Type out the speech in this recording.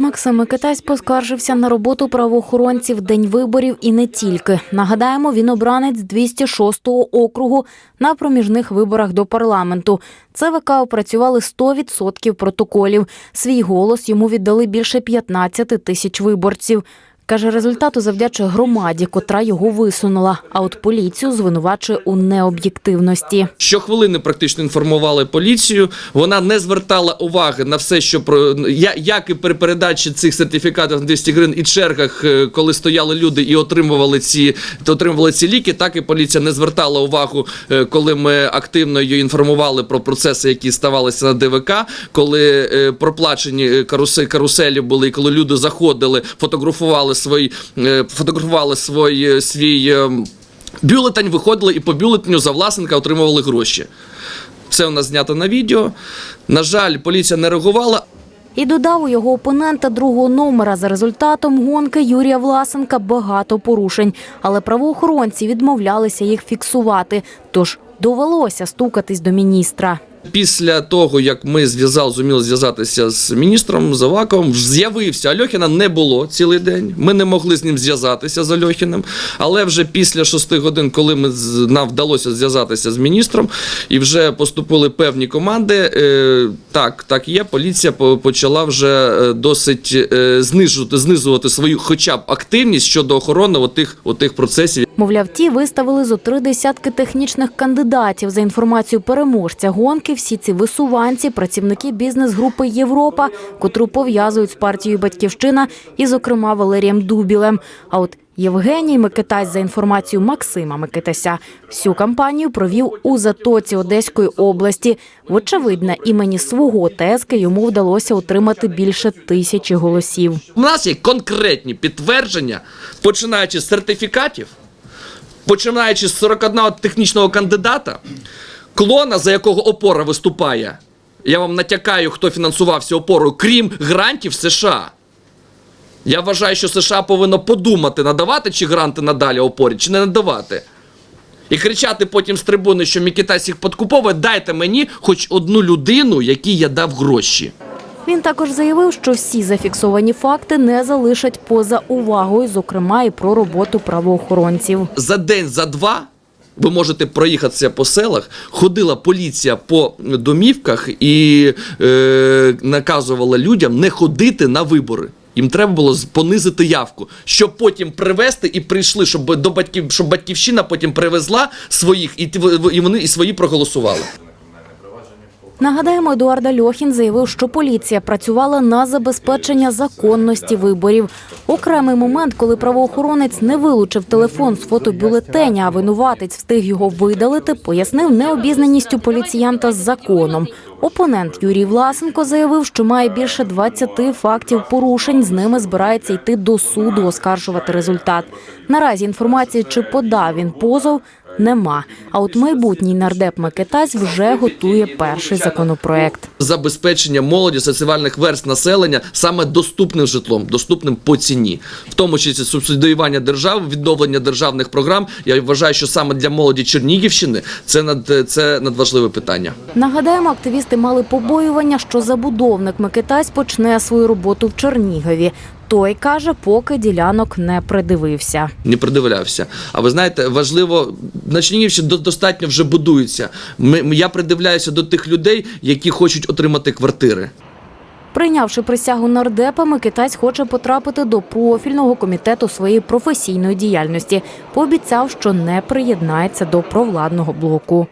Максим Микитась поскаржився на роботу правоохоронців день виборів і не тільки. Нагадаємо, він обранець 206-го округу на проміжних виборах до парламенту. ЦВК опрацювали 100% протоколів. Свій голос йому віддали більше 15 тисяч виборців. Каже, результату завдячує громаді, котра його висунула. А от поліцію звинувачує у необ'єктивності. Щохвилини практично інформували поліцію. Вона не звертала уваги на все, що про як і при передачі цих сертифікатів на 200 гривень і чергах, е, коли стояли люди і отримували ці отримували ці ліки. Так і поліція не звертала увагу, е, коли ми активно її інформували про процеси, які ставалися на ДВК, коли е, проплачені карусе- каруселі були, і коли люди заходили, фотографували свій, е, фотографували свій, е, свій. е, Бюлетень виходили і по бюлетеню за власника отримували гроші. Це у нас знято на відео. На жаль, поліція не реагувала. І додав у його опонента другого номера. За результатом гонки Юрія Власенка багато порушень, але правоохоронці відмовлялися їх фіксувати. Тож довелося стукатись до міністра. Після того, як ми зв'язали, зуміли зв'язатися з міністром Заваковим, з'явився Альохіна не було цілий день. Ми не могли з ним зв'язатися з Альохіним. Але вже після шести годин, коли ми нам вдалося зв'язатися з міністром, і вже поступили певні команди. е, так, так є. Поліція почала вже е, досить е, знижувати, знизувати свою, хоча б активність щодо охорони отих, отих процесів. Мовляв, ті виставили зо три десятки технічних кандидатів. За інформацією переможця гонки, всі ці висуванці, працівники бізнес-групи Європа, котру пов'язують з партією Батьківщина і, зокрема, Валерієм Дубілем. А от Євгеній Микитась, за інформацією Максима Микитася, всю кампанію провів у Затоці Одеської області. Вочевидь, на імені свого тезки йому вдалося отримати більше тисячі голосів. У нас є конкретні підтвердження, починаючи з сертифікатів, починаючи з 41 технічного кандидата, клона, за якого опора виступає. Я вам натякаю, хто фінансувався опорою, крім грантів США. Я вважаю, що США повинно подумати, надавати чи гранти надалі опорі, чи не надавати. І кричати потім з трибуни, що Мікітась їх подкуповує, дайте мені хоч одну людину, якій я дав гроші. Він також заявив, що всі зафіксовані факти не залишать поза увагою, зокрема і про роботу правоохоронців. за день, за два. Ви можете проїхатися по селах. Ходила поліція по домівках і е, наказувала людям не ходити на вибори. Їм треба було понизити явку, щоб потім привезти і прийшли, щоб до батьків, щоб батьківщина потім привезла своїх, і, і вони і свої проголосували. Нагадаємо, Едуарда Льохін заявив, що поліція працювала на забезпечення законності виборів. Окремий момент, коли правоохоронець не вилучив телефон з фотобюлетеня, а винуватець встиг його видалити, пояснив необізнаністю поліціянта з законом. Опонент Юрій Власенко заявив, що має більше 20 фактів порушень. З ними збирається йти до суду, оскаржувати результат. Наразі інформації, чи подав він позов, нема. А от майбутній нардеп Микитась вже готує перший законопроект. забезпечення молоді соціальних верст населення саме доступним житлом, доступним по ціні, в тому числі субсидіювання держави, відновлення державних програм. Я вважаю, що саме для молоді Чернігівщини це над це надважливе питання. Нагадаємо, активісти мали побоювання, що забудовник Микитась почне свою роботу в Чернігові. Той каже, поки ділянок не придивився. Не придивлявся. А ви знаєте, важливо на Чернігівщині до- достатньо вже будується. Ми, я придивляюся до тих людей, які хочуть отримати квартири. Прийнявши присягу нардепа, Микитась хоче потрапити до профільного комітету своєї професійної діяльності. Пообіцяв, що не приєднається до провладного блоку.